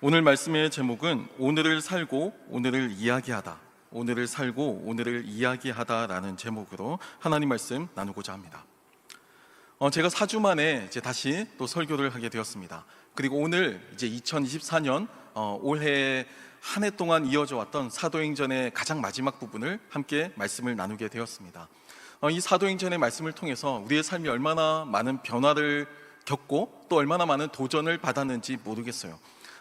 오늘 말씀의 제목은 오늘을 살고 오늘을 이야기하다. 오늘을 살고 오늘을 이야기하다라는 제목으로 하나님 말씀 나누고자 합니다. 어, 제가 4주 만에 이제 다시 또 설교를 하게 되었습니다. 그리고 오늘 이제 2024년 어, 올해 한 해 동안 이어져 왔던 사도행전의 가장 마지막 부분을 함께 말씀을 나누게 되었습니다. 어, 이 사도행전의 말씀을 통해서 우리의 삶이 얼마나 많은 변화를 겪고 또 얼마나 많은 도전을 받았는지 모르겠어요.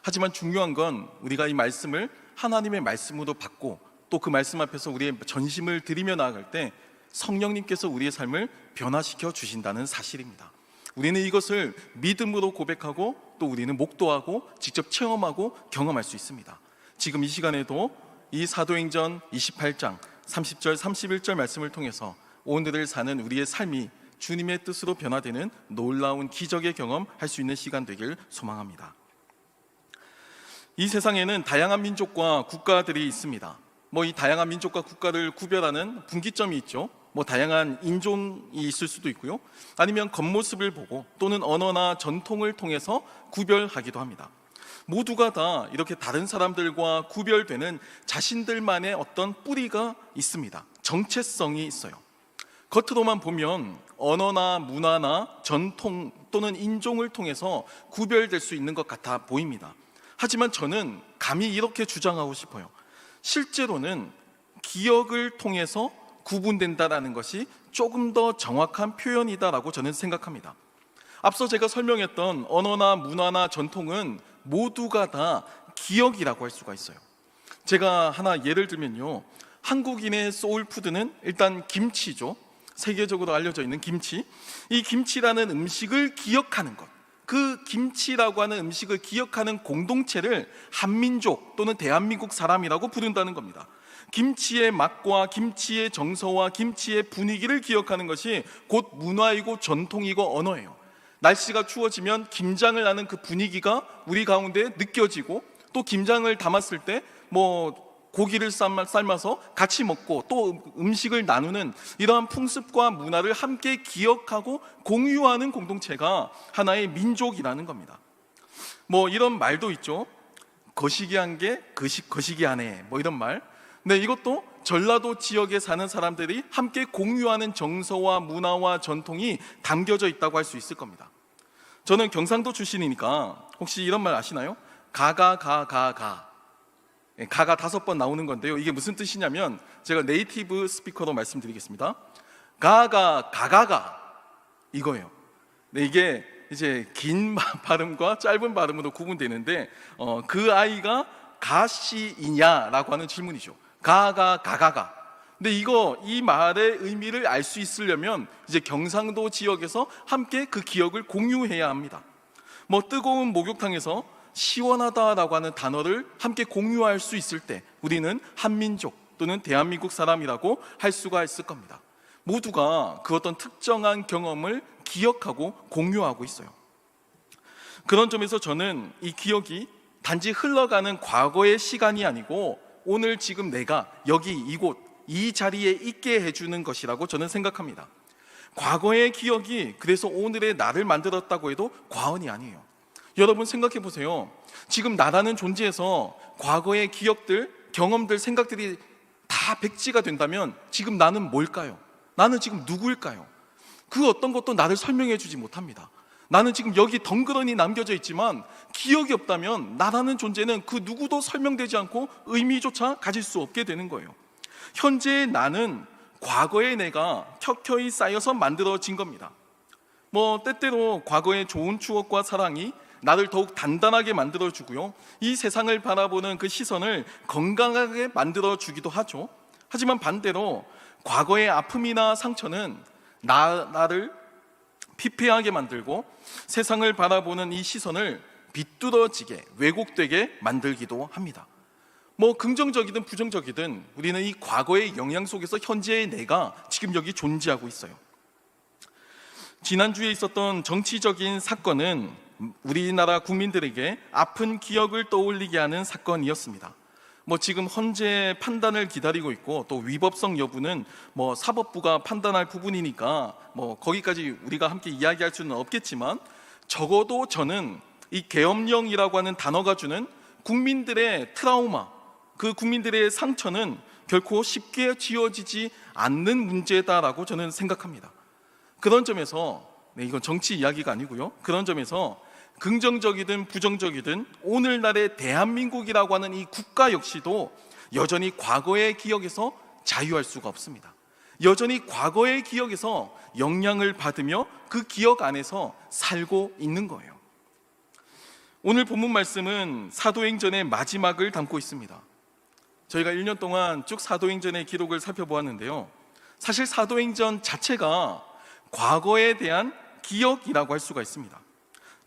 하지만 중요한 건 우리가 이 말씀을 하나님의 말씀으로 받고 또 그 말씀 앞에서 우리의 전심을 드리며 나아갈 때 성령님께서 우리의 삶을 변화시켜 주신다는 사실입니다. 우리는 이것을 믿음으로 고백하고 또 우리는 목도하고 직접 체험하고 경험할 수 있습니다. 지금 이 시간에도 이 사도행전 28장 30절 31절 말씀을 통해서 오늘을 사는 우리의 삶이 주님의 뜻으로 변화되는 놀라운 기적의 경험할 수 있는 시간 되길 소망합니다. 이 세상에는 다양한 민족과 국가들이 있습니다. 뭐 이 다양한 민족과 국가를 구별하는 분기점이 있죠. 뭐 다양한 인종이 있을 수도 있고요. 아니면 겉모습을 보고 또는 언어나 전통을 통해서 구별하기도 합니다. 모두가 다 이렇게 다른 사람들과 구별되는 자신들만의 어떤 뿌리가 있습니다. 정체성이 있어요. 겉으로만 보면 언어나 문화나 전통 또는 인종을 통해서 구별될 수 있는 것 같아 보입니다. 하지만 저는 감히 이렇게 주장하고 싶어요. 실제로는 기억을 통해서 구분된다라는 것이 조금 더 정확한 표현이다라고 저는 생각합니다. 앞서 제가 설명했던 언어나 문화나 전통은 모두가 다 기억이라고 할 수가 있어요. 제가 하나 예를 들면요. 한국인의 소울푸드는 일단 김치죠. 세계적으로 알려져 있는 김치. 이 김치라는 음식을 기억하는 것. 그 김치라고 하는 음식을 기억하는 공동체를 한민족 또는 대한민국 사람이라고 부른다는 겁니다. 김치의 맛과 김치의 정서와 김치의 분위기를 기억하는 것이 곧 문화이고 전통이고 언어예요. 날씨가 추워지면 김장을 하는 그 분위기가 우리 가운데 느껴지고 또 김장을 담았을 때 뭐 고기를 삶아- 삶아서 같이 먹고 또 음식을 나누는 이러한 풍습과 문화를 함께 기억하고 공유하는 공동체가 하나의 민족이라는 겁니다. 뭐 이런 말도 있죠. 거시기한 게 거시, 거시기하네. 뭐 이런 말. 근데 이것도 전라도 지역에 사는 사람들이 함께 공유하는 정서와 문화와 전통이 담겨져 있다고 할 수 있을 겁니다. 저는 경상도 출신이니까 혹시 이런 말 아시나요? 가가 가가 가. 예, 가가 다섯 번 나오는 건데요. 이게 무슨 뜻이냐면 제가 네이티브 스피커로 말씀드리겠습니다. 가가 가가가 이거예요. 네, 이게 이제 긴 발음과 짧은 발음으로 구분되는데 어, 그 아이가 가시이냐라고 하는 질문이죠. 가가 가가가. 근데 이거 이 말의 의미를 알 수 있으려면 이제 경상도 지역에서 함께 그 기억을 공유해야 합니다. 뭐 뜨거운 목욕탕에서 시원하다라고 하는 단어를 함께 공유할 수 있을 때 우리는 한민족 또는 대한민국 사람이라고 할 수가 있을 겁니다. 모두가 그 어떤 특정한 경험을 기억하고 공유하고 있어요. 그런 점에서 저는 이 기억이 단지 흘러가는 과거의 시간이 아니고 오늘 지금 내가 여기 이곳 이 자리에 있게 해주는 것이라고 저는 생각합니다. 과거의 기억이 그래서 오늘의 나를 만들었다고 해도 과언이 아니에요. 여러분 생각해 보세요. 지금 나라는 존재에서 과거의 기억들, 경험들, 생각들이 다 백지가 된다면 지금 나는 뭘까요? 나는 지금 누구일까요? 그 어떤 것도 나를 설명해 주지 못합니다. 나는 지금 여기 덩그러니 남겨져 있지만 기억이 없다면 나라는 존재는 그 누구도 설명되지 않고 의미조차 가질 수 없게 되는 거예요. 현재의 나는 과거의 내가 켜켜이 쌓여서 만들어진 겁니다. 뭐 때때로 과거의 좋은 추억과 사랑이 나를 더욱 단단하게 만들어 주고요. 이 세상을 바라보는 그 시선을 건강하게 만들어 주기도 하죠. 하지만 반대로 과거의 아픔이나 상처는 나, 나를 피폐하게 만들고 세상을 바라보는 이 시선을 비뚤어지게 왜곡되게 만들기도 합니다. 뭐 긍정적이든 부정적이든 우리는 이 과거의 영향 속에서 현재의 내가 지금 여기 존재하고 있어요. 지난주에 있었던 정치적인 사건은 우리나라 국민들에게 아픈 기억을 떠올리게 하는 사건이었습니다. 뭐 지금 헌재 판단을 기다리고 있고 또 위법성 여부는 뭐 사법부가 판단할 부분이니까 뭐 거기까지 우리가 함께 이야기할 수는 없겠지만 적어도 저는 이 계엄령이라고 하는 단어가 주는 국민들의 트라우마, 그 국민들의 상처는 결코 쉽게 지워지지 않는 문제다라고 저는 생각합니다. 그런 점에서 네, 이건 정치 이야기가 아니고요. 그런 점에서 긍정적이든 부정적이든 오늘날의 대한민국이라고 하는 이 국가 역시도 여전히 과거의 기억에서 자유할 수가 없습니다. 여전히 과거의 기억에서 영향을 받으며 그 기억 안에서 살고 있는 거예요. 오늘 본문 말씀은 사도행전의 마지막을 담고 있습니다. 저희가 1년 동안 쭉 사도행전의 기록을 살펴보았는데요. 사실 사도행전 자체가 과거에 대한 기억이라고 할 수가 있습니다.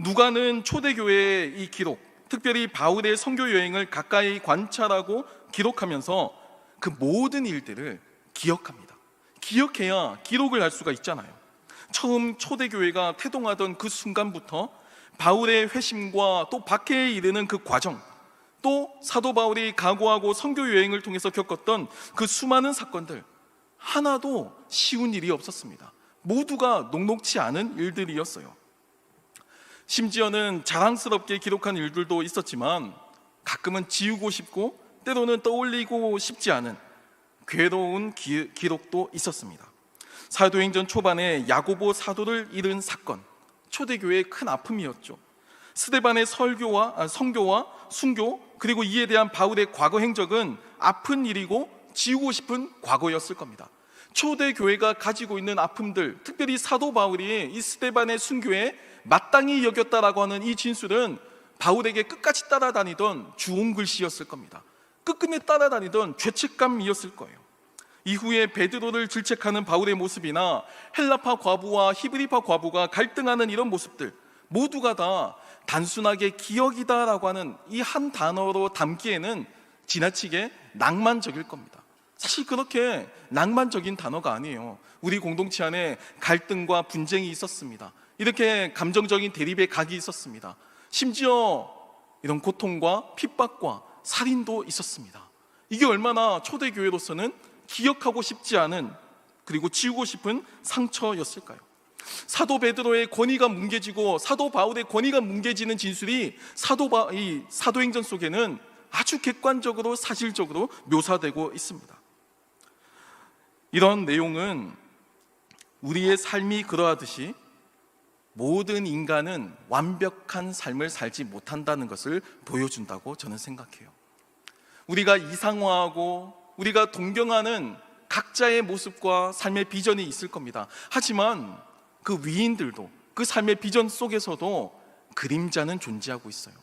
누가는 초대교회의 이 기록, 특별히 바울의 선교 여행을 가까이 관찰하고 기록하면서 그 모든 일들을 기억합니다. 기억해야 기록을 할 수가 있잖아요. 처음 초대교회가 태동하던 그 순간부터 바울의 회심과 또 박해에 이르는 그 과정, 또 사도 바울이 각오하고 선교 여행을 통해서 겪었던 그 수많은 사건들 하나도 쉬운 일이 없었습니다. 모두가 녹록치 않은 일들이었어요. 심지어는 자랑스럽게 기록한 일들도 있었지만 가끔은 지우고 싶고 때로는 떠올리고 싶지 않은 괴로운 기, 기록도 있었습니다. 사도행전 초반에 야고보 사도를 잃은 사건, 초대교회의 큰 아픔이었죠. 스데반의 설교와 아, 성교와 순교 그리고 이에 대한 바울의 과거 행적은 아픈 일이고 지우고 싶은 과거였을 겁니다. 초대 교회가 가지고 있는 아픔들, 특별히 사도 바울이 이 스데반의 순교에 마땅히 여겼다라고 하는 이 진술은 바울에게 끝까지 따라다니던 주홍 글씨였을 겁니다. 끝끝내 따라다니던 죄책감이었을 거예요. 이후에 베드로를 질책하는 바울의 모습이나 헬라파 과부와 히브리파 과부가 갈등하는 이런 모습들 모두가 다 단순하게 기억이다라고 하는 이 한 단어로 담기에는 지나치게 낭만적일 겁니다. 사실 그렇게 낭만적인 단어가 아니에요. 우리 공동체 안에 갈등과 분쟁이 있었습니다. 이렇게 감정적인 대립의 각이 있었습니다. 심지어 이런 고통과 핍박과 살인도 있었습니다. 이게 얼마나 초대교회로서는 기억하고 싶지 않은 그리고 지우고 싶은 상처였을까요? 사도 베드로의 권위가 뭉개지고 사도 바울의 권위가 뭉개지는 진술이 사도 바, 이 사도행전 속에는 아주 객관적으로 사실적으로 묘사되고 있습니다. 이런 내용은 우리의 삶이 그러하듯이 모든 인간은 완벽한 삶을 살지 못한다는 것을 보여준다고 저는 생각해요. 우리가 이상화하고 우리가 동경하는 각자의 모습과 삶의 비전이 있을 겁니다. 하지만 그 위인들도 그 삶의 비전 속에서도 그림자는 존재하고 있어요.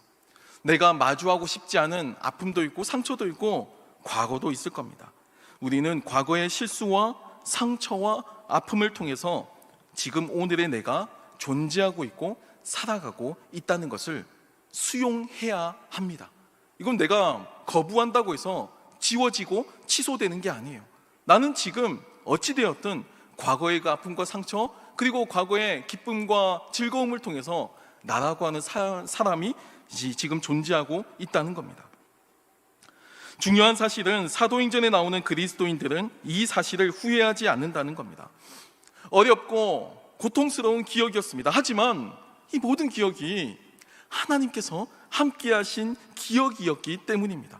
내가 마주하고 싶지 않은 아픔도 있고 상처도 있고 과거도 있을 겁니다. 우리는 과거의 실수와 상처와 아픔을 통해서 지금 오늘의 내가 존재하고 있고 살아가고 있다는 것을 수용해야 합니다. 이건 내가 거부한다고 해서 지워지고 취소되는 게 아니에요. 나는 지금 어찌되었든 과거의 그 아픔과 상처 그리고 과거의 기쁨과 즐거움을 통해서 나라고 하는 사, 사람이 지금 존재하고 있다는 겁니다. 중요한 사실은 사도행전에 나오는 그리스도인들은 이 사실을 후회하지 않는다는 겁니다. 어렵고 고통스러운 기억이었습니다. 하지만 이 모든 기억이 하나님께서 함께 하신 기억이었기 때문입니다.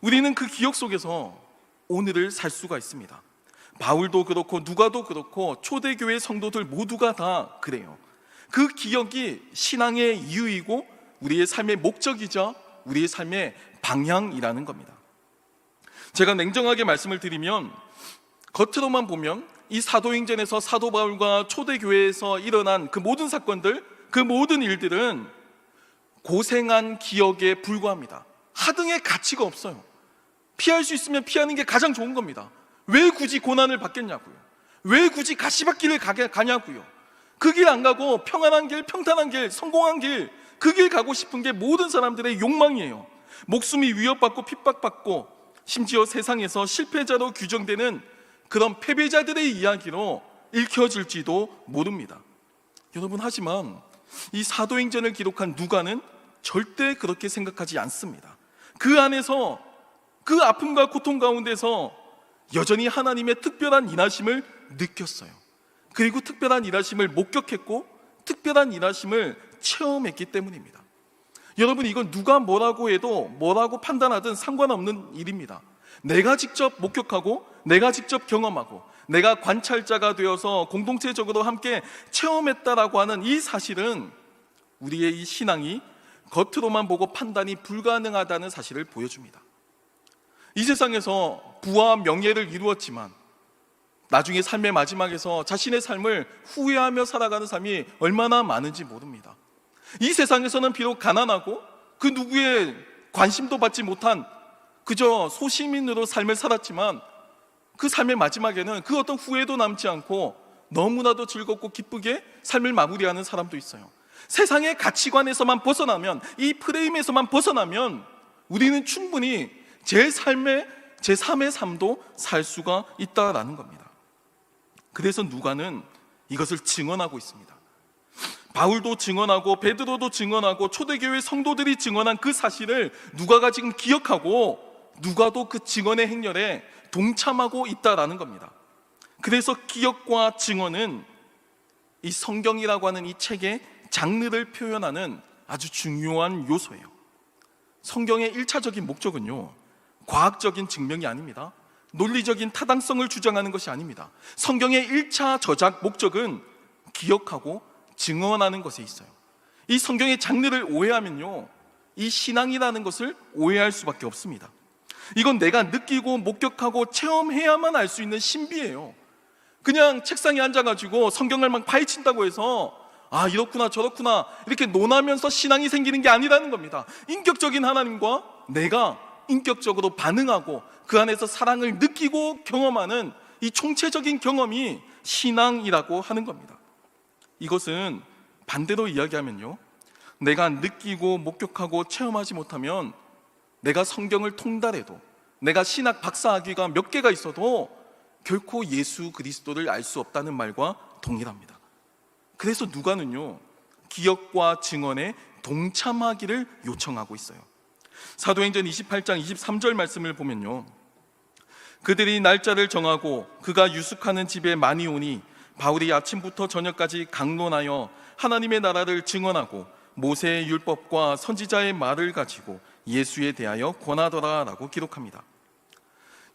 우리는 그 기억 속에서 오늘을 살 수가 있습니다. 바울도 그렇고 누가도 그렇고 초대교회 성도들 모두가 다 그래요. 그 기억이 신앙의 이유이고 우리의 삶의 목적이자 우리의 삶의 방향이라는 겁니다. 제가 냉정하게 말씀을 드리면 겉으로만 보면 이 사도행전에서 사도 바울과 초대교회에서 일어난 그 모든 사건들, 그 모든 일들은 고생한 기억에 불과합니다. 하등의 가치가 없어요. 피할 수 있으면 피하는 게 가장 좋은 겁니다. 왜 굳이 고난을 받겠냐고요. 왜 굳이 가시밭길을 가냐고요. 그 길 안 가고 평안한 길, 평탄한 길, 성공한 길, 그 길 가고 싶은 게 모든 사람들의 욕망이에요. 목숨이 위협받고 핍박받고 심지어 세상에서 실패자로 규정되는 그런 패배자들의 이야기로 읽혀질지도 모릅니다. 여러분 하지만 이 사도행전을 기록한 누가는 절대 그렇게 생각하지 않습니다. 그 안에서 그 아픔과 고통 가운데서 여전히 하나님의 특별한 인하심을 느꼈어요. 그리고 특별한 인하심을 목격했고 특별한 인하심을 체험했기 때문입니다. 여러분 이건 누가 뭐라고 해도 뭐라고 판단하든 상관없는 일입니다. 내가 직접 목격하고 내가 직접 경험하고 내가 관찰자가 되어서 공동체적으로 함께 체험했다라고 하는 이 사실은 우리의 이 신앙이 겉으로만 보고 판단이 불가능하다는 사실을 보여줍니다. 이 세상에서 부와 명예를 이루었지만 나중에 삶의 마지막에서 자신의 삶을 후회하며 살아가는 삶이 얼마나 많은지 모릅니다. 이 세상에서는 비록 가난하고 그 누구의 관심도 받지 못한 그저 소시민으로 삶을 살았지만 그 삶의 마지막에는 그 어떤 후회도 남지 않고 너무나도 즐겁고 기쁘게 삶을 마무리하는 사람도 있어요. 세상의 가치관에서만 벗어나면 이 프레임에서만 벗어나면 우리는 충분히 제 삶의 제 삶의 삶도 살 수가 있다라는 겁니다. 그래서 누가는 이것을 증언하고 있습니다. 바울도 증언하고 베드로도 증언하고 초대교회 성도들이 증언한 그 사실을 누가가 지금 기억하고 누가도 그 증언의 행렬에 동참하고 있다라는 겁니다. 그래서 기억과 증언은 이 성경이라고 하는 이 책의 장르를 표현하는 아주 중요한 요소예요. 성경의 1차적인 목적은요, 과학적인 증명이 아닙니다. 논리적인 타당성을 주장하는 것이 아닙니다. 성경의 1차 저작 목적은 기억하고 증언하는 것에 있어요. 이 성경의 장르를 오해하면요, 이 신앙이라는 것을 오해할 수밖에 없습니다. 이건 내가 느끼고 목격하고 체험해야만 알 수 있는 신비예요. 그냥 책상에 앉아가지고 성경을 막 파헤친다고 해서 아 이렇구나 저렇구나 이렇게 논하면서 신앙이 생기는 게 아니라는 겁니다. 인격적인 하나님과 내가 인격적으로 반응하고 그 안에서 사랑을 느끼고 경험하는 이 총체적인 경험이 신앙이라고 하는 겁니다. 이것은 반대로 이야기하면요. 내가 느끼고 목격하고 체험하지 못하면 내가 성경을 통달해도 내가 신학 박사학위가 몇 개가 있어도 결코 예수 그리스도를 알 수 없다는 말과 동일합니다. 그래서 누가는요, 기억과 증언에 동참하기를 요청하고 있어요. 사도행전 28장 23절 말씀을 보면요. 그들이 날짜를 정하고 그가 유숙하는 집에 많이 오니 바울이 아침부터 저녁까지 강론하여 하나님의 나라를 증언하고 모세의 율법과 선지자의 말을 가지고 예수에 대하여 권하더라라고 기록합니다.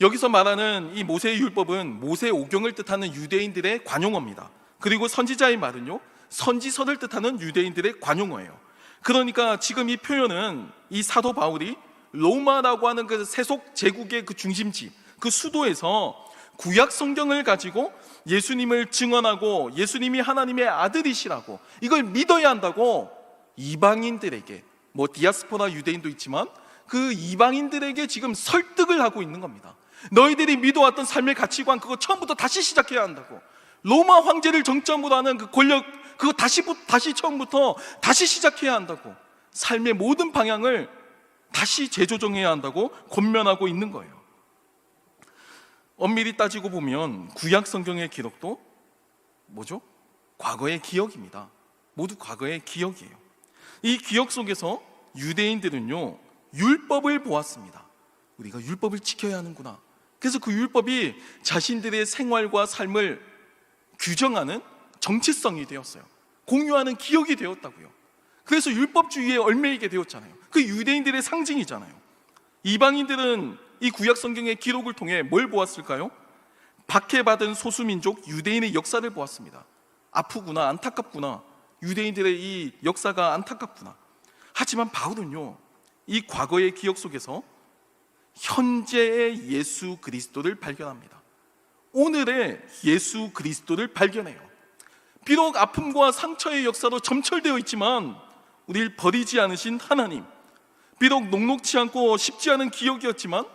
여기서 말하는 이 모세의 율법은 모세 오경을 뜻하는 유대인들의 관용어입니다. 그리고 선지자의 말은요, 선지서를 뜻하는 유대인들의 관용어예요. 그러니까 지금 이 표현은 이 사도 바울이 로마라고 하는 그 세속 제국의 그 중심지, 그 수도에서 구약 성경을 가지고 예수님을 증언하고 예수님이 하나님의 아들이시라고 이걸 믿어야 한다고 이방인들에게 뭐 디아스포라 유대인도 있지만 그 이방인들에게 지금 설득을 하고 있는 겁니다. 너희들이 믿어왔던 삶의 가치관 그거 처음부터 다시 시작해야 한다고. 로마 황제를 정점으로 하는 그 권력 그거 다시 다시 처음부터 다시 시작해야 한다고. 삶의 모든 방향을 다시 재조정해야 한다고 권면하고 있는 거예요. 엄밀히 따지고 보면 구약 성경의 기록도 뭐죠? 과거의 기억입니다. 모두 과거의 기억이에요. 이 기억 속에서 유대인들은요, 율법을 보았습니다. 우리가 율법을 지켜야 하는구나. 그래서 그 율법이 자신들의 생활과 삶을 규정하는 정체성이 되었어요. 공유하는 기억이 되었다고요. 그래서 율법주의에 얽매이게 되었잖아요. 그 유대인들의 상징이잖아요. 이방인들은 이 구약 성경의 기록을 통해 뭘 보았을까요? 박해받은 소수민족 유대인의 역사를 보았습니다. 아프구나, 안타깝구나. 유대인들의 이 역사가 안타깝구나. 하지만 바울은요, 이 과거의 기억 속에서 현재의 예수 그리스도를 발견합니다. 오늘의 예수 그리스도를 발견해요. 비록 아픔과 상처의 역사도 점철되어 있지만 우리를 버리지 않으신 하나님. 비록 녹록치 않고 쉽지 않은 기억이었지만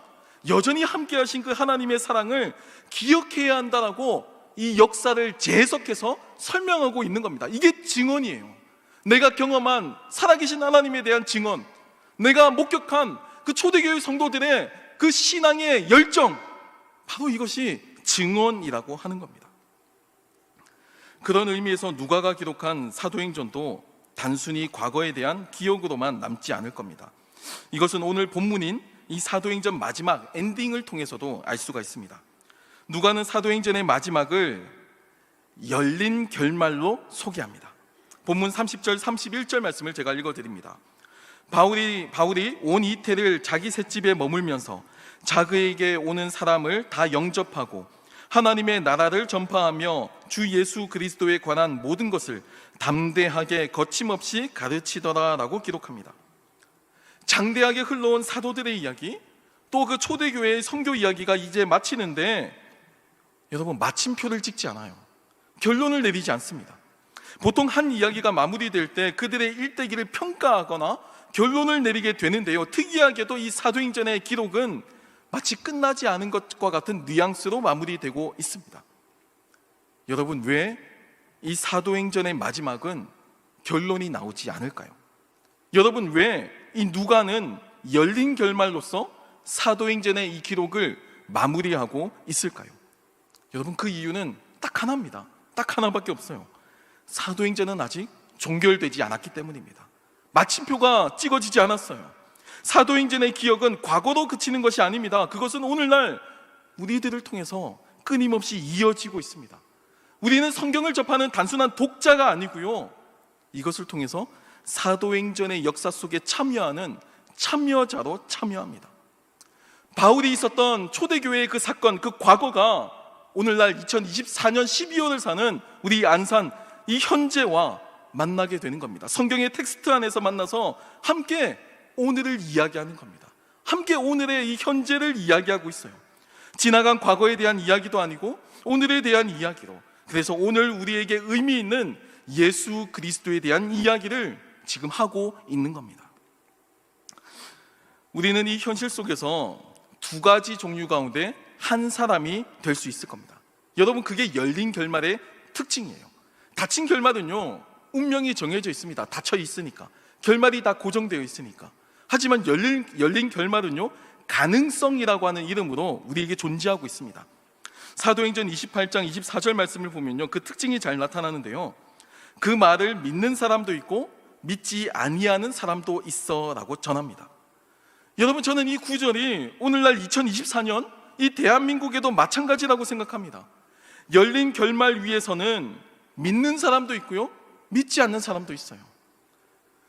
여전히 함께 하신 그 하나님의 사랑을 기억해야 한다라고 이 역사를 재해석해서 설명하고 있는 겁니다. 이게 증언이에요. 내가 경험한 살아계신 하나님에 대한 증언, 내가 목격한 그 초대교회 성도들의 그 신앙의 열정, 바로 이것이 증언이라고 하는 겁니다. 그런 의미에서 누가가 기록한 사도행전도 단순히 과거에 대한 기억으로만 남지 않을 겁니다. 이것은 오늘 본문인 이 사도행전 마지막 엔딩을 통해서도 알 수가 있습니다. 누가는 사도행전의 마지막을 열린 결말로 소개합니다. 본문 30절 31절 말씀을 제가 읽어 드립니다. 바울이 바울이 온 이태를 자기 셋집에 머물면서 자그에게 오는 사람을 다 영접하고 하나님의 나라를 전파하며 주 예수 그리스도에 관한 모든 것을 담대하게 거침없이 가르치더라라고 기록합니다. 장대하게 흘러온 사도들의 이야기, 또 그 초대교회의 선교 이야기가 이제 마치는데 여러분 마침표를 찍지 않아요. 결론을 내리지 않습니다. 보통 한 이야기가 마무리될 때 그들의 일대기를 평가하거나 결론을 내리게 되는데요. 특이하게도 이 사도행전의 기록은 마치 끝나지 않은 것과 같은 뉘앙스로 마무리되고 있습니다. 여러분 왜 이 사도행전의 마지막은 결론이 나오지 않을까요? 여러분 왜 이 누가는 열린 결말로서 사도행전의 이 기록을 마무리하고 있을까요? 여러분 그 이유는 딱 하나입니다. 딱 하나밖에 없어요. 사도행전은 아직 종결되지 않았기 때문입니다. 마침표가 찍어지지 않았어요. 사도행전의 기억은 과거로 그치는 것이 아닙니다. 그것은 오늘날 우리들을 통해서 끊임없이 이어지고 있습니다. 우리는 성경을 접하는 단순한 독자가 아니고요. 이것을 통해서 사도행전의 역사 속에 참여하는 참여자로 참여합니다. 바울이 있었던 초대교회의 그 사건, 그 과거가 오늘날 2024년 12월을 사는 우리 안산 이 현재와 만나게 되는 겁니다. 성경의 텍스트 안에서 만나서 함께 오늘을 이야기하는 겁니다. 함께 오늘의 이 현재를 이야기하고 있어요. 지나간 과거에 대한 이야기도 아니고 오늘에 대한 이야기로. 그래서 오늘 우리에게 의미 있는 예수 그리스도에 대한 이야기를 지금 하고 있는 겁니다. 우리는 이 현실 속에서 두 가지 종류 가운데 한 사람이 될 수 있을 겁니다. 여러분, 그게 열린 결말의 특징이에요. 닫힌 결말은요, 운명이 정해져 있습니다. 닫혀 있으니까. 결말이 다 고정되어 있으니까. 하지만 열린, 열린 결말은요, 가능성이라고 하는 이름으로 우리에게 존재하고 있습니다. 사도행전 28장 24절 말씀을 보면요, 그 특징이 잘 나타나는데요. 그 말을 믿는 사람도 있고 믿지 아니하는 사람도 있어라고 전합니다. 여러분 저는 이 구절이 오늘날 2024년 이 대한민국에도 마찬가지라고 생각합니다. 열린 결말 위에서는 믿는 사람도 있고요. 믿지 않는 사람도 있어요.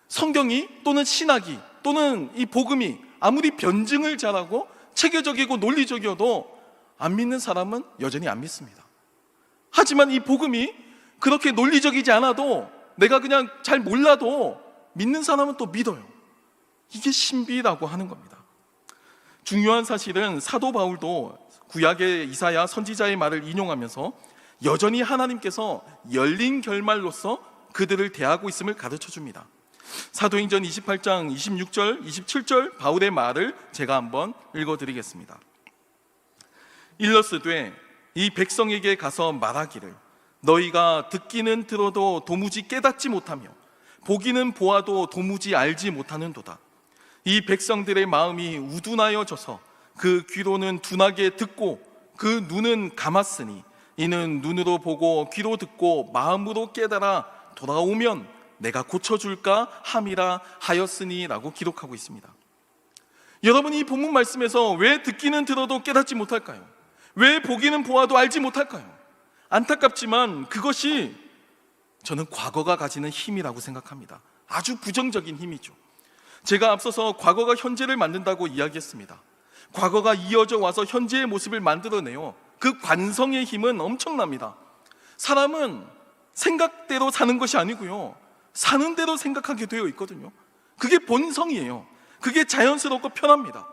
성경이 또는 신학이 또는 이 복음이 아무리 변증을 잘하고 체계적이고 논리적이어도 안 믿는 사람은 여전히 안 믿습니다. 하지만 이 복음이 그렇게 논리적이지 않아도 내가 그냥 잘 몰라도 믿는 사람은 또 믿어요. 이게 신비라고 하는 겁니다. 중요한 사실은 사도 바울도 구약의 이사야 선지자의 말을 인용하면서 여전히 하나님께서 열린 결말로서 그들을 대하고 있음을 가르쳐 줍니다. 사도행전 28장 26절, 27절 바울의 말을 제가 한번 읽어 드리겠습니다. 일러스되 이 백성에게 가서 말하기를 너희가 듣기는 들어도 도무지 깨닫지 못하며 보기는 보아도 도무지 알지 못하는도다. 이 백성들의 마음이 우둔하여져서 그 귀로는 둔하게 듣고 그 눈은 감았으니 이는 눈으로 보고 귀로 듣고 마음으로 깨달아 돌아오면 내가 고쳐줄까 함이라 하였으니라고 기록하고 있습니다. 여러분 이 본문 말씀에서 왜 듣기는 들어도 깨닫지 못할까요? 왜 보기는 보아도 알지 못할까요? 안타깝지만 그것이 저는 과거가 가지는 힘이라고 생각합니다. 아주 부정적인 힘이죠. 제가 앞서서 과거가 현재를 만든다고 이야기했습니다. 과거가 이어져 와서 현재의 모습을 만들어내요. 그 관성의 힘은 엄청납니다. 사람은 생각대로 사는 것이 아니고요. 사는 대로 생각하게 되어 있거든요. 그게 본성이에요. 그게 자연스럽고 편합니다.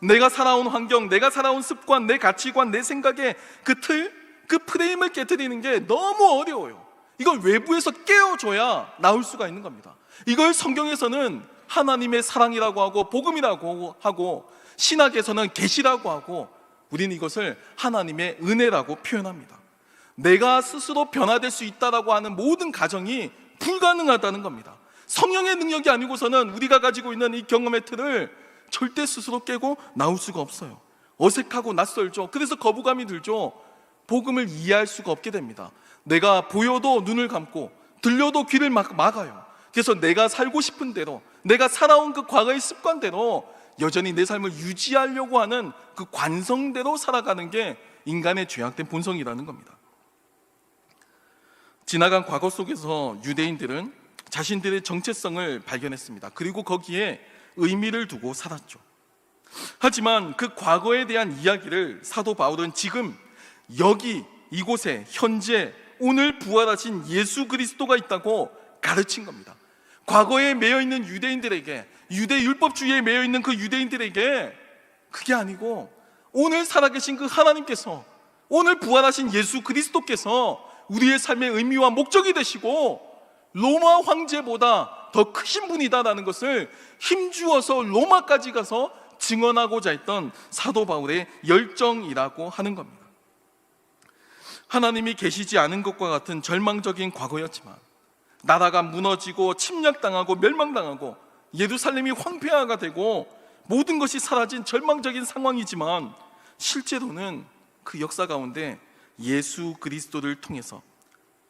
내가 살아온 환경, 내가 살아온 습관, 내 가치관, 내 생각의 그 틀, 그 프레임을 깨뜨리는 게 너무 어려워요. 이걸 외부에서 깨워줘야 나올 수가 있는 겁니다. 이걸 성경에서는 하나님의 사랑이라고 하고 복음이라고 하고 신학에서는 계시라고 하고 우리는 이것을 하나님의 은혜라고 표현합니다. 내가 스스로 변화될 수 있다라고 하는 모든 가정이 불가능하다는 겁니다. 성령의 능력이 아니고서는 우리가 가지고 있는 이 경험의 틀을 절대 스스로 깨고 나올 수가 없어요. 어색하고 낯설죠. 그래서 거부감이 들죠. 복음을 이해할 수가 없게 됩니다. 내가 보여도 눈을 감고 들려도 귀를 막, 막아요. 그래서 내가 살고 싶은 대로 내가 살아온 그 과거의 습관대로 여전히 내 삶을 유지하려고 하는 그 관성대로 살아가는 게 인간의 죄악된 본성이라는 겁니다. 지나간 과거 속에서 유대인들은 자신들의 정체성을 발견했습니다. 그리고 거기에 의미를 두고 살았죠. 하지만 그 과거에 대한 이야기를 사도 바울은 지금 여기 이곳에 현재 오늘 부활하신 예수 그리스도가 있다고 가르친 겁니다. 과거에 매여 있는 유대인들에게 유대 율법주의에 매여 있는 그 유대인들에게 그게 아니고 오늘 살아계신 그 하나님께서 오늘 부활하신 예수 그리스도께서 우리의 삶의 의미와 목적이 되시고 로마 황제보다 더 크신 분이다라는 것을 힘주어서 로마까지 가서 증언하고자 했던 사도 바울의 열정이라고 하는 겁니다. 하나님이 계시지 않은 것과 같은 절망적인 과거였지만 나라가 무너지고 침략당하고 멸망당하고 예루살렘이 황폐화가 되고 모든 것이 사라진 절망적인 상황이지만 실제로는 그 역사 가운데 예수 그리스도를 통해서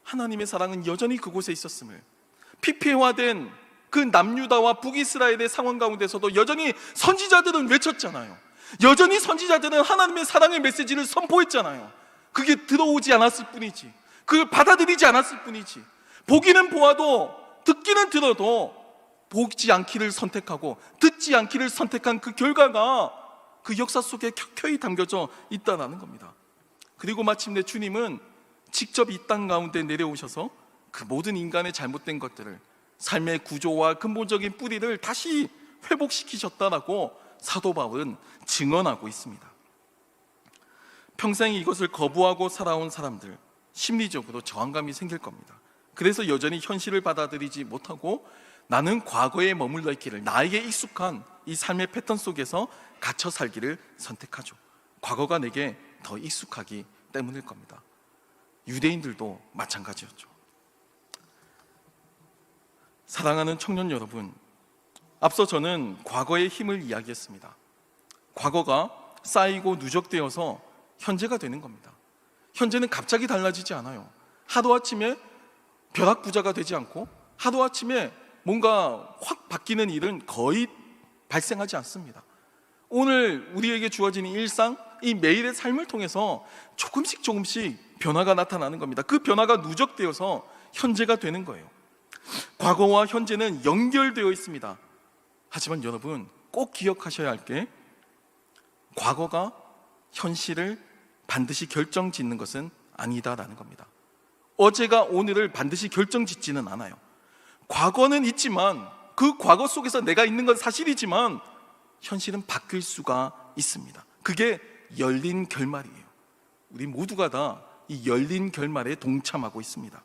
하나님의 사랑은 여전히 그곳에 있었음을 피폐화된 그 남유다와 북이스라엘의 상황 가운데서도 여전히 선지자들은 외쳤잖아요. 여전히 선지자들은 하나님의 사랑의 메시지를 선포했잖아요. 그게 들어오지 않았을 뿐이지. 그걸 받아들이지 않았을 뿐이지. 보기는 보아도 듣기는 들어도 보지 않기를 선택하고 듣지 않기를 선택한 그 결과가 그 역사 속에 켜켜이 담겨져 있다라는 겁니다. 그리고 마침내 주님은 직접 이 땅 가운데 내려오셔서 그 모든 인간의 잘못된 것들을 삶의 구조와 근본적인 뿌리를 다시 회복시키셨다라고 사도 바울은 증언하고 있습니다. 평생 이것을 거부하고 살아온 사람들 심리적으로 저항감이 생길 겁니다. 그래서 여전히 현실을 받아들이지 못하고 나는 과거에 머물러 있기를 나에게 익숙한 이 삶의 패턴 속에서 갇혀 살기를 선택하죠. 과거가 내게 더 익숙하기 때문일 겁니다. 유대인들도 마찬가지였죠. 사랑하는 청년 여러분, 앞서 저는 과거의 힘을 이야기했습니다. 과거가 쌓이고 누적되어서 현재가 되는 겁니다. 현재는 갑자기 달라지지 않아요. 하루아침에 벼락부자가 되지 않고 하루아침에 뭔가 확 바뀌는 일은 거의 발생하지 않습니다. 오늘 우리에게 주어지는 일상, 이 매일의 삶을 통해서 조금씩 조금씩 변화가 나타나는 겁니다. 그 변화가 누적되어서 현재가 되는 거예요. 과거와 현재는 연결되어 있습니다. 하지만 여러분 꼭 기억하셔야 할 게 과거가 현실을 반드시 결정 짓는 것은 아니다라는 겁니다. 어제가 오늘을 반드시 결정 짓지는 않아요. 과거는 있지만 그 과거 속에서 내가 있는 건 사실이지만 현실은 바뀔 수가 있습니다. 그게 열린 결말이에요. 우리 모두가 다 이 열린 결말에 동참하고 있습니다.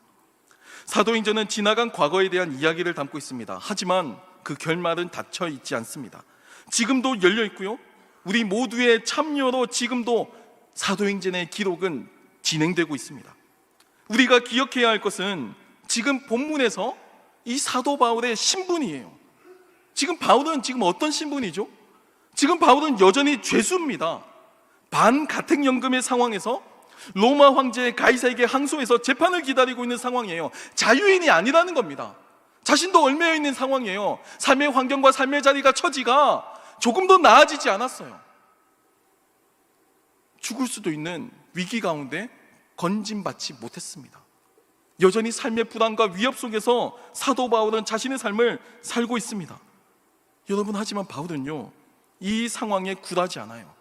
사도행전은 지나간 과거에 대한 이야기를 담고 있습니다. 하지만 그 결말은 닫혀 있지 않습니다. 지금도 열려 있고요. 우리 모두의 참여로 지금도 사도행전의 기록은 진행되고 있습니다. 우리가 기억해야 할 것은 지금 본문에서 이 사도 바울의 신분이에요. 지금 바울은 지금 어떤 신분이죠? 지금 바울은 여전히 죄수입니다. 반가택연금의 상황에서 로마 황제 가이사에게 항소해서 재판을 기다리고 있는 상황이에요. 자유인이 아니라는 겁니다. 자신도 얽매여 있는 상황이에요. 삶의 환경과 삶의 자리가 처지가 조금 더 나아지지 않았어요. 죽을 수도 있는 위기 가운데 건진받지 못했습니다. 여전히 삶의 불안과 위협 속에서 사도 바울은 자신의 삶을 살고 있습니다. 여러분 하지만 바울은요 이 상황에 굴하지 않아요.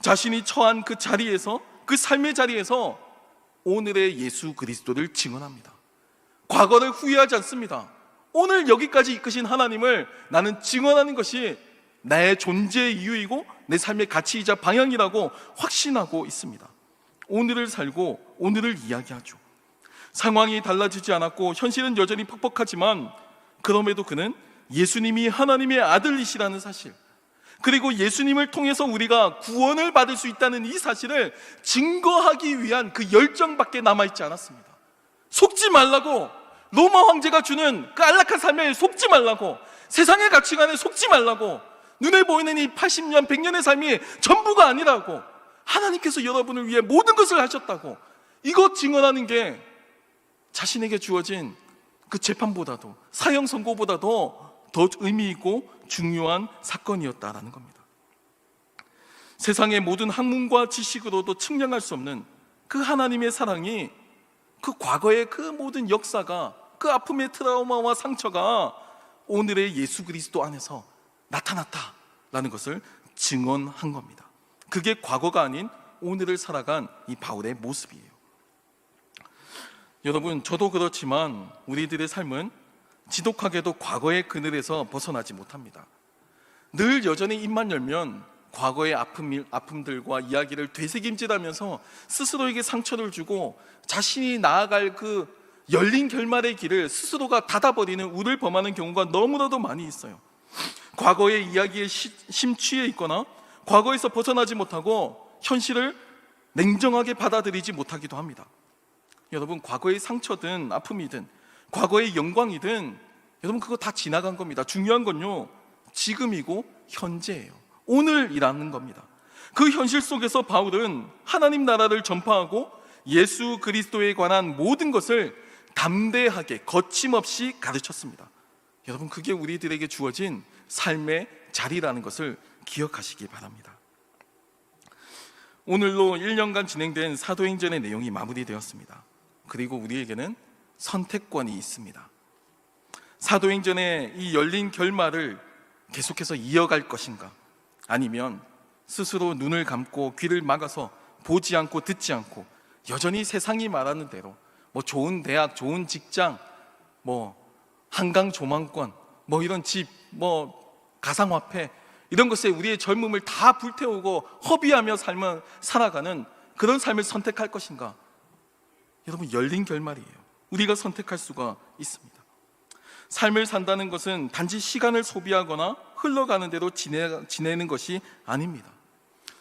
자신이 처한 그 자리에서 그 삶의 자리에서 오늘의 예수 그리스도를 증언합니다. 과거를 후회하지 않습니다. 오늘 여기까지 이끄신 하나님을 나는 증언하는 것이 나의 존재의 이유이고 내 삶의 가치이자 방향이라고 확신하고 있습니다. 오늘을 살고 오늘을 이야기하죠. 상황이 달라지지 않았고 현실은 여전히 퍽퍽하지만 그럼에도 그는 예수님이 하나님의 아들이시라는 사실 그리고 예수님을 통해서 우리가 구원을 받을 수 있다는 이 사실을 증거하기 위한 그 열정밖에 남아있지 않았습니다. 속지 말라고 로마 황제가 주는 그 안락한 삶에 속지 말라고 세상의 가치관에 속지 말라고 눈에 보이는 이 80년, 100년의 삶이 전부가 아니라고 하나님께서 여러분을 위해 모든 것을 하셨다고 이것 증언하는 게 자신에게 주어진 그 재판보다도 사형 선고보다도 더 의미 있고 중요한 사건이었다라는 겁니다. 세상의 모든 학문과 지식으로도 측량할 수 없는 그 하나님의 사랑이 그 과거의 그 모든 역사가 그 아픔의 트라우마와 상처가 오늘의 예수 그리스도 안에서 나타났다라는 것을 증언한 겁니다. 그게 과거가 아닌 오늘을 살아간 이 바울의 모습이에요. 여러분, 저도 그렇지만 우리들의 삶은 지독하게도 과거의 그늘에서 벗어나지 못합니다. 늘 여전히 입만 열면 과거의 아픔, 아픔들과 이야기를 되새김질하면서 스스로에게 상처를 주고 자신이 나아갈 그 열린 결말의 길을 스스로가 닫아버리는 우를 범하는 경우가 너무나도 많이 있어요. 과거의 이야기에 시- 심취해 있거나 과거에서 벗어나지 못하고 현실을 냉정하게 받아들이지 못하기도 합니다. 여러분, 과거의 상처든 아픔이든 과거의 영광이든 여러분 그거 다 지나간 겁니다. 중요한 건요. 지금이고 현재예요. 오늘이라는 겁니다. 그 현실 속에서 바울은 하나님 나라를 전파하고 예수 그리스도에 관한 모든 것을 담대하게 거침없이 가르쳤습니다. 여러분 그게 우리들에게 주어진 삶의 자리라는 것을 기억하시기 바랍니다. 오늘로 1년간 진행된 사도행전의 내용이 마무리되었습니다. 그리고 우리에게는 선택권이 있습니다. 사도행전의 이 열린 결말을 계속해서 이어갈 것인가? 아니면 스스로 눈을 감고 귀를 막아서 보지 않고 듣지 않고 여전히 세상이 말하는 대로 뭐 좋은 대학, 좋은 직장, 뭐 한강 조망권, 뭐 이런 집, 뭐 가상화폐 이런 것에 우리의 젊음을 다 불태우고 허비하며 삶을 살아가는 그런 삶을 선택할 것인가? 여러분 열린 결말이에요. 우리가 선택할 수가 있습니다. 삶을 산다는 것은 단지 시간을 소비하거나 흘러가는 대로 지내, 지내는 것이 아닙니다.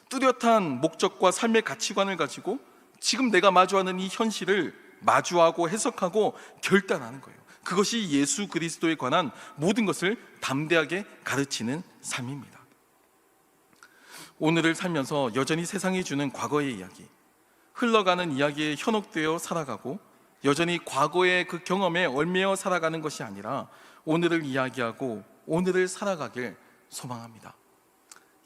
뚜렷한 목적과 삶의 가치관을 가지고 지금 내가 마주하는 이 현실을 마주하고 해석하고 결단하는 거예요. 그것이 예수 그리스도에 관한 모든 것을 담대하게 가르치는 삶입니다. 오늘을 살면서 여전히 세상이 주는 과거의 이야기, 흘러가는 이야기에 현혹되어 살아가고 여전히 과거의 그 경험에 얽매여 살아가는 것이 아니라 오늘을 이야기하고 오늘을 살아가길 소망합니다.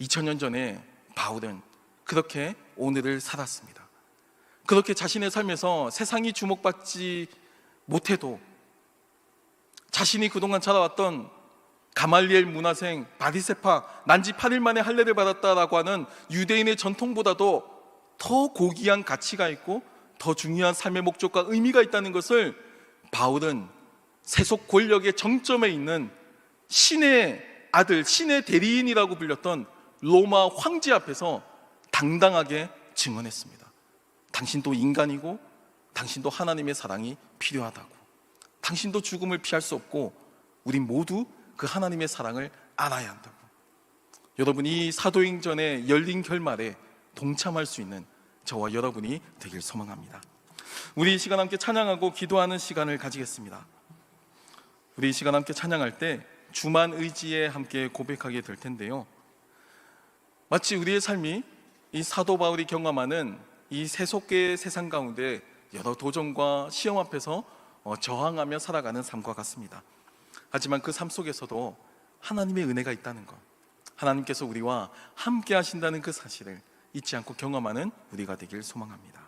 2000년 전에 바울은 그렇게 오늘을 살았습니다. 그렇게 자신의 삶에서 세상이 주목받지 못해도 자신이 그동안 자라왔던 가말리엘 문화생 바리세파 난지 8일 만에 할례를 받았다라고 하는 유대인의 전통보다도 더 고귀한 가치가 있고 더 중요한 삶의 목적과 의미가 있다는 것을 바울은 세속 권력의 정점에 있는 신의 아들, 신의 대리인이라고 불렸던 로마 황제 앞에서 당당하게 증언했습니다. 당신도 인간이고 당신도 하나님의 사랑이 필요하다고. 당신도 죽음을 피할 수 없고 우리 모두 그 하나님의 사랑을 알아야 한다고. 여러분 이 사도행전의 열린 결말에 동참할 수 있는 저와 여러분이 되길 소망합니다. 우리 이 시간 함께 찬양하고 기도하는 시간을 가지겠습니다. 우리 이 시간 함께 찬양할 때 주만 의지에 함께 고백하게 될 텐데요. 마치 우리의 삶이 이 사도 바울이 경험하는 이 세속계의 세상 가운데 여러 도전과 시험 앞에서 어, 저항하며 살아가는 삶과 같습니다. 하지만 그 삶 속에서도 하나님의 은혜가 있다는 것, 하나님께서 우리와 함께 하신다는 그 사실을 잊지 않고 경험하는 우리가 되길 소망합니다.